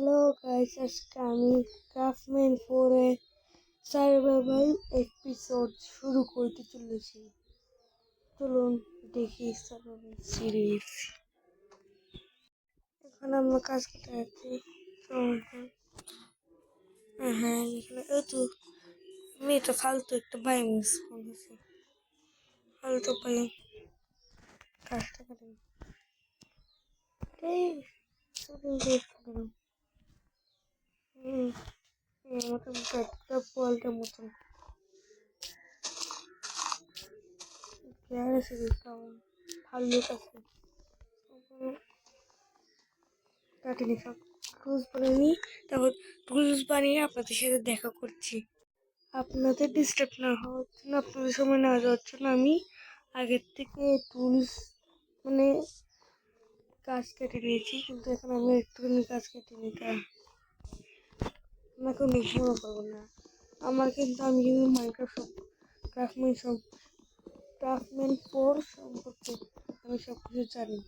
Hello guys আজকে আমি craftsman ফোরে সার্ভাইভাল এপিসোড শুরু করতে চলেছি। চলুন দেখি সার্ভাইভাল সিরিজ এখন আমরা কাজ করতে যাচ্ছি। হ্যাঁ হ্যাঁ এখানে, এই তো, মেয়েটা ফালতু একটা বাই মিস করেছে ফালতু বাই কাজটা করেন এই হুম মতন একটা বলটার মতন পেয়ার আছে দেখলাম ভাল্লুক আছে কাটিনি সব ক্রুজ বানিয়ে তারপর ক্রুজ বানিয়ে আপনাদের সাথে দেখা করছি আপনাদের ডিস্টার্ব না হওয়ার জন্য আপনাদের সময় না যাওয়ার জন্য আমি আগের থেকে টুলস মানে গাছ কেটে নিয়েছি কিন্তু এখন আমি একটুখানি গাছ কেটে নিতে আমাকে নির্ভর করব না। আমার কিন্তু আমি কিন্তু মাইক্রোফট সব ক্রাফটম্যান সব ক্রাফটম্যান ফোর সম্পর্কে আমি সব কিছু জানি।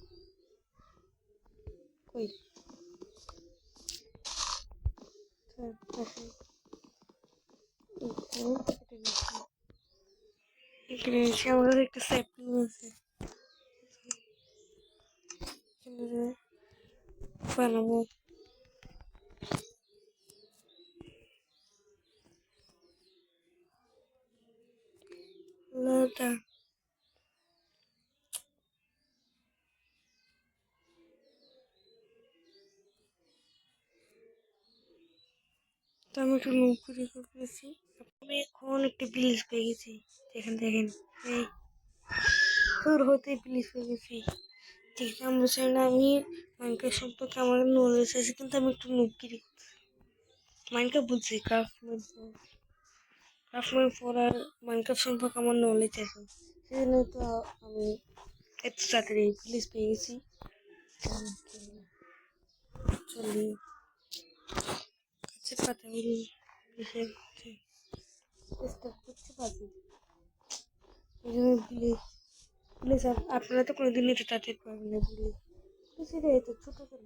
কই? একটা আছে। বানাবো। তো আমি একটু নৌকরি করেছি আমি এখন একটি ব্রিজ পেয়ে গেছি। দেখেন দেখেন। এই সুর হতে ব্রিজ পেয়ে গেছি। দেখলাম বলছে না, আমি মাইনকার সম্পর্কে আমার নলেজ আছে, কিন্তু আমি একটু নৌকরি করছি মাইনকার বুঝছি ক্রাফটম্যান ফোর আর মাইনকার সম্পর্কে আমার নলেজ আছে। সেজন্য তো আমি এত তাড়াতাড়ি পুলিশ পেয়ে গেছি। চলি কাছে পাতাগুলো এসে চেষ্টা করতে পারবি। এই জন্য পুলিশ পুলিশ আপনারা তো কোনোদিন এটা তাড়াতাড়ি পারবেন না পুলিশ এটা এত ছোটো কেন?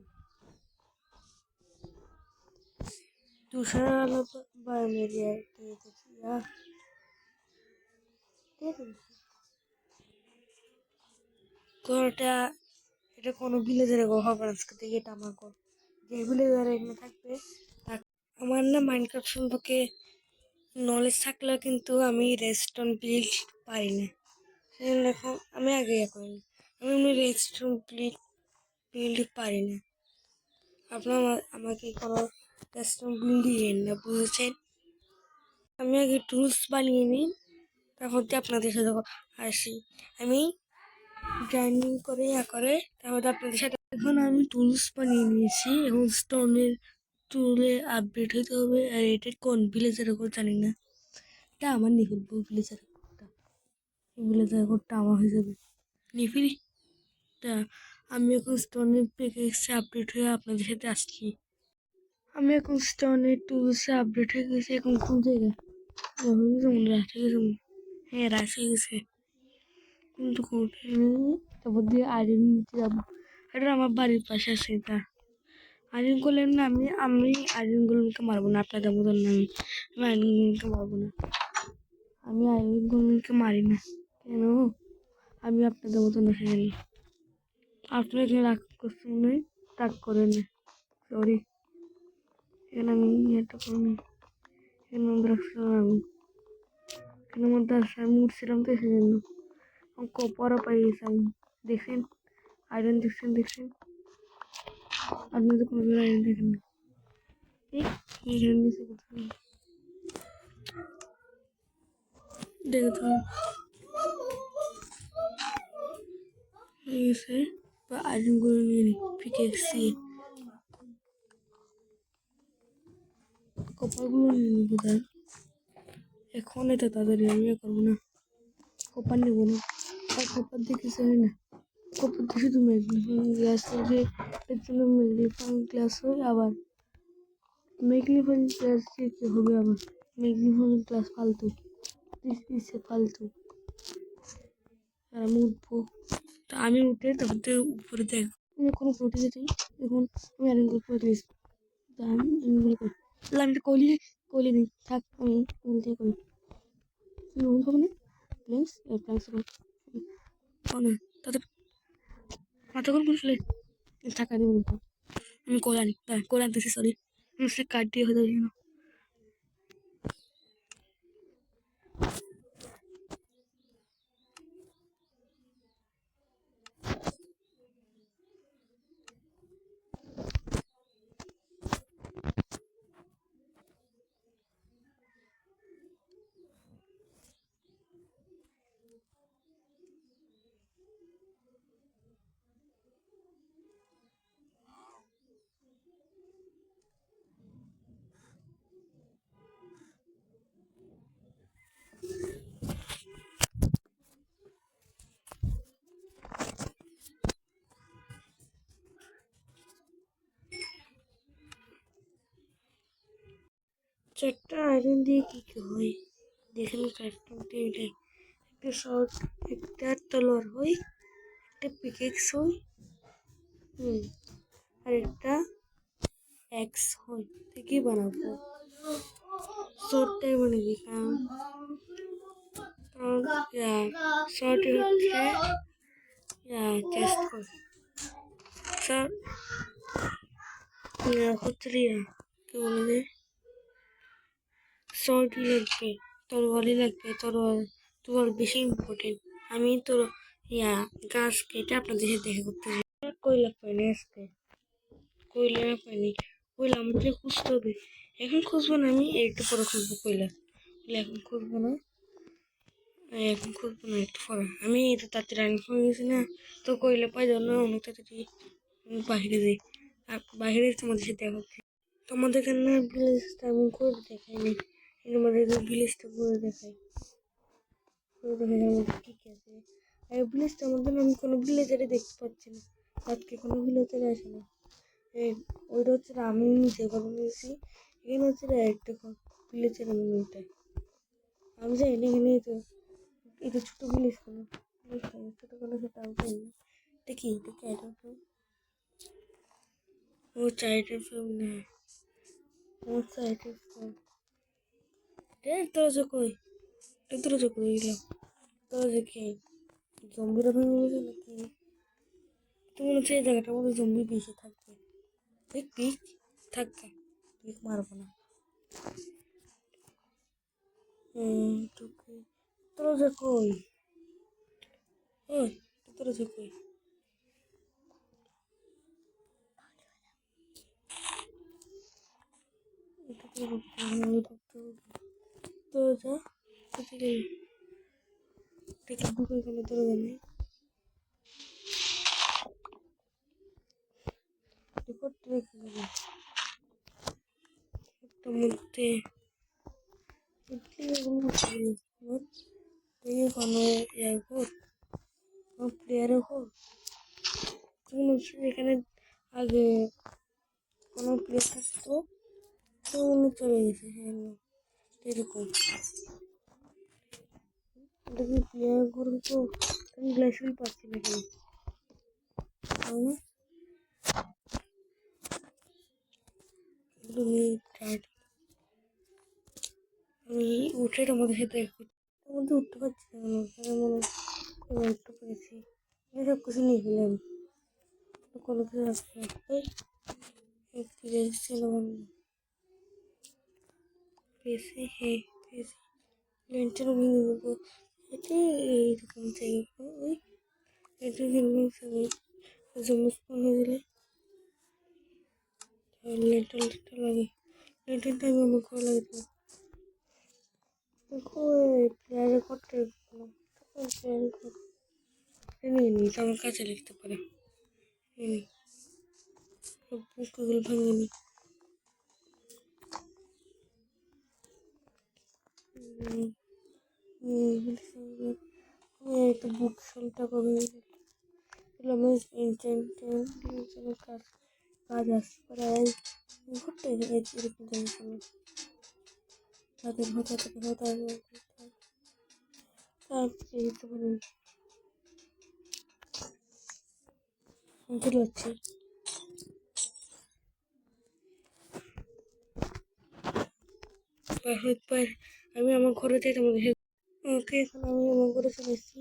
আলো বা মেরিয়া দিয়ে দেখি ইয়া দেখুন ঘরটা এটা কোনো ভিলেজের ঘর হবে আজকে থেকে এটা আমার ঘর যে ভিলেজার এখানে থাকবে আমার না মাইনক্রাফট সম্পর্কে নলেজ থাকলেও কিন্তু আমি রেস্টুরেন্ট বিল্ড পারি না সেজন্য এখন আমি আগে ইয়ে করিনি। আমি এমনি রেস্টুরেন্ট বিল্ড বিল্ড পারি না আপনার আমাকে কোনো বিল্ড দিলেন না বুঝেছেন আমি আগে টুলস বানিয়ে নিই, তারপর দিয়ে আপনাদের সাথে আসি আমি গ্রাইন্ডিং করে, ইয়া করে, তারপরে আপনাদের সাথে, এখন আমি টুলস বানিয়ে নিয়েছি, এখন স্টোনের টুলে আপডেট হতে হবে, আর এটা কোন ভিলেজের কোড জানি না। এটা আমার নিয়ে ফেলব ভিলেজের কোডটা ভিলেজের কোডটা আমার হয়ে যাবে। নিয়ে ফেলি তা আমি এখন স্টোনের প্যাকেজে আপডেট হয়ে আপনাদের সাথে আসছি। আমি এখন স্টোনের টুলসে আপডেট হয়ে গেছি, এখন কোন জায়গায়? মনে রাখতে গেছে হ্যাঁ রাখতে গেছে। কিন্তু তারপর দিয়ে আইরন নিতে যাব। এটা আমার বাড়ির পাশে আছে এটা। আইরন গোলেম না, আমি আমি আইরন গোলেমকে মারবো না, আপনাদের মতন না আমি। আমি আইরন গোলেমকে মারবো না। আমি আইরন গোলেমকে মারি না। কেন? আমি আপনাদের মতন এসে গেলি আপনার এখানে রাগ করছে হয় রাগ করেন সরি এখানে আমি এটা করিনি এখানে মধ্যে রাখছিলাম আমি এখানে মধ্যে আসছে আমি উঠছিলাম তো এসে জন্য। কপরও পাই গেছি আমি। দেখছেন আয়রন দেখছেন দেখছেন। আপনি তো কোনো আয়রন দেখেন না। এখানে নিচে কোথাও নিয়ে নি পিকেক্সি কপারগুলো নিয়ে নিব তার এখন এটা তাড়াতাড়ি আমি ইয়ে করব না। কপার নেব না। আর কপার দিয়ে কিছু হয় না। কপার দিয়ে শুধু ম্যাগনিফাইং গ্লাস যে, এর জন্য ম্যাগনিফাইং গ্লাস হয়, আবার ম্যাগনিফাইং গ্লাস দিয়ে কী হবে আবার? ম্যাগনিফাইং গ্লাস ফালতু। পিসে ফালতু। আর আমি উঠবো। আমি উঠে তারপর দিয়ে উপরে দেখ। আমি উঠে যেতে এখন আমি আরেকবার করে আমি কলি কলি নেই থাক, আমি কলি থেকে তুমি রোল খাব না? না তাতে মাথা করে। কোন থাকা দিব আমি কোল আনি কোল আনতেছি সরি আমি সে কার্ড দিয়ে হয়ে যাবে চারটা আয়রন দিয়ে কি কি হয়? দেখেন চারটা এটাই একটা শর্ট একটা তলোয়ার হয়, একটা পিকেক্স হয়, হুম, আর একটা এক্স হয়। তো কি বানাবো? শর্টটাই কারণ কারণ শর্ট হচ্ছে চেস্ট করে শর্ট হচ্ছে কি বলে যে শর্টই লাগবে তরোয়ালই লাগবে তরোয়াল তরোয়াল বেশি ইম্পর্টেন্ট আমি তো ইয়া গাছ কেটে আপনাদের সাথে দেখা করতে কয়লা পাইনি আজকে? কয়লা পাইনি। কয়লা আমাদের খুঁজতে হবে। এখন খুঁজবো না আমি, একটু পরে খুঁজবো কয়লা। এখন খুঁজবো না। এখন খুঁজবো না, একটু পরে। আমি তো তাড়াতাড়ি রান্না হয়ে গেছি না, তো কয়লা পাই না অনেক তাড়াতাড়ি আমি বাইরে যাই। আর বাইরে তোমাদের সাথে দেখা তোমাদের এখানে ভিলেজটা এমন করে দেখায়নি মধ্যে ভিলেজটা করে দেখাই। দেখাই আমাদের কী কী আছে। আর ভিলেজটার মধ্যে আমি কোনো ভিলেজারে দেখতে পাচ্ছি না। আজকে কোনো ভিলেজারে আসে না। এই ওইটা হচ্ছে আমি নিজে ঘর নিয়েছি, এখানে হচ্ছে না একটা ভিলেজের আমি ওইটা আমি জানি না এখানে তো এটা ছোটো ভিলেজ কোনো? ছোটো কোনো সেটা আমি না। দেখি দেখি আইটেম ফিল্ম ও চাইটের ফিল্ম না। ও চাইটের ফিল্ম রে দরজা কই। এ দরজা কই গেলাম দরজা কে জম্বিরা ভেঙে গেছে নাকি? তো মনে হচ্ছে এই জায়গাটার মধ্যে জম্বি বেশি থাকবে। পিক পিক থাকবে। পিক মারবো না। দরজা কই। ওই দরজা কই। এটা তো দরজা গেল দেখে ঢুকে গেল দরজা নেই। রিপোর্ট রেখে মধ্যে কোনো ঘর কোনো প্লেয়ারের ঘর এখানে আগে কোনো প্লেয়ার থাকতো, তো উনি চলে গেছে হ্যাঁ। এরকম কি প্লেয়ার ঘর হতো আমি গ্লাসুল পাচ্ছি না কেন আমি উঠে তোমাদের সাথে মধ্যে উঠতে পারছি না মনে এবার উঠতে পেরেছি আমি সব কিছু নিয়ে গেলাম কোনো কিছু রাখতে ফিরে এসেছিলাম পেয়েছি হ্যাঁ পেয়েছি। লেন্সটা ভেঙে দেবো। এটা এইরকম চাই। ওই এটা ভেঙে জমুস হয়ে গেলে লেন্টাল লেন্টাল লাগে। লেন্টালটা আমি আমার ঘর লাগে দেখো প্লেয়ারের ঘরটা প্লেয়ারের আমার কাছে লিখতে পারে। বুকগুলো ভাঙিয়ে একটা বুক সেলটা করে আমার ইন্টেন্টের কাজ কাজ আসতে তাদের যাচ্ছি আমি আমার ঘরে যাই তোমাদের ওকে, এখন আমি আমার ঘরে চলে এসেছি।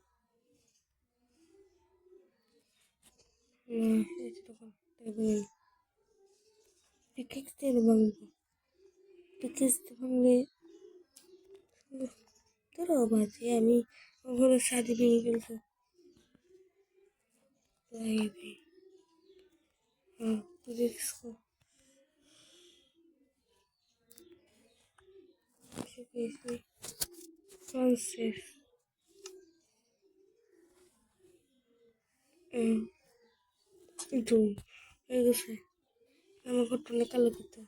তো তখন দেখবেন পিকেক্স দিয়ে ভাঙলে তোরা বাজে আমি ওখানে সাজি ভেঙে ফেলছি বেশি জুম হয়ে গেছে। আমার ঘটনা কালো করতে।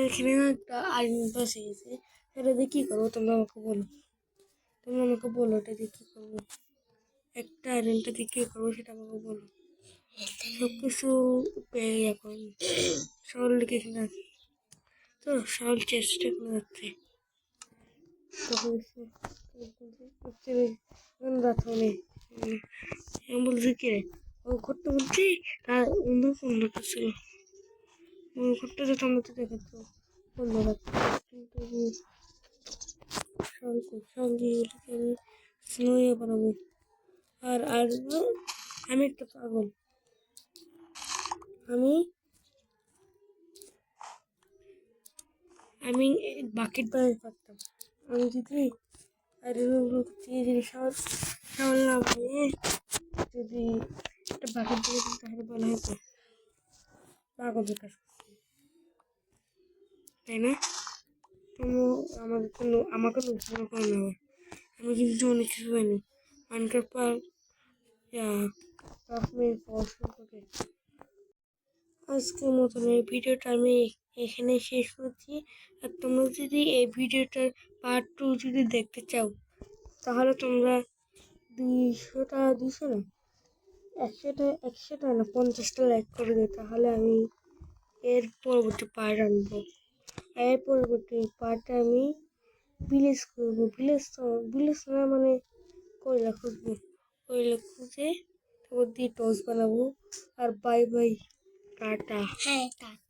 এখানে একটা আইরন বসে গেছে। সেটা দিয়ে কী করব তোমরা আমাকে বলো। তোমরা আমাকে বলো এটা দিয়ে কী করব। একটা আয়রনটা দিয়ে কী করব সেটা আমাকে বলো। সব কিছু পেয়ে এখন সরল লিখে এখানে আছে তো সরল চেষ্টা করে যাচ্ছে। তখন রাত নেই বলছি কি ও করতে বলছি আর অন্য ফোন ছিল ওই ঘরটা তো তোমরা তো বন্ধ রাখতে কিন্তু সঙ্গ সঙ্গীগুলোকে আমি স্নোয়ে বানাবো আর আর আমি একটা পাগল। আমি আমি বাকেট বানাতে পারতাম। আমি যদি, আর এগুলো দিয়ে যদি সব সব যদি একটা দিয়ে দিই তাহলে বলা হতো কাজ করছি। তাই না? কোনো আমাদের কোনো, আমাকে নতুন করে নেবে আমি কিন্তু অনেক কিছু জানি মানকার পার পাঁচ মিনিট পর শুরু আজকের মতন এই ভিডিওটা আমি এখানে শেষ করছি। আর তোমরা যদি এই ভিডিওটার পার্ট টু যদি দেখতে চাও, তাহলে তোমরা দুইশোটা দুইশো না? একশোটা একশোটা না পঞ্চাশটা লাইক করে দিও তাহলে আমি এর পরবর্তী পার্ট আনব। এর পরবর্তী পার্টে আমি ভিলেজ করব। ভিলেজ তো ভিলেজ না মানে কয়লা খুঁজবো? কয়লা খুঁজে তারপর দিয়ে টস বানাবো। আর বাই বাই টাটা। হ্যাঁ টাটা।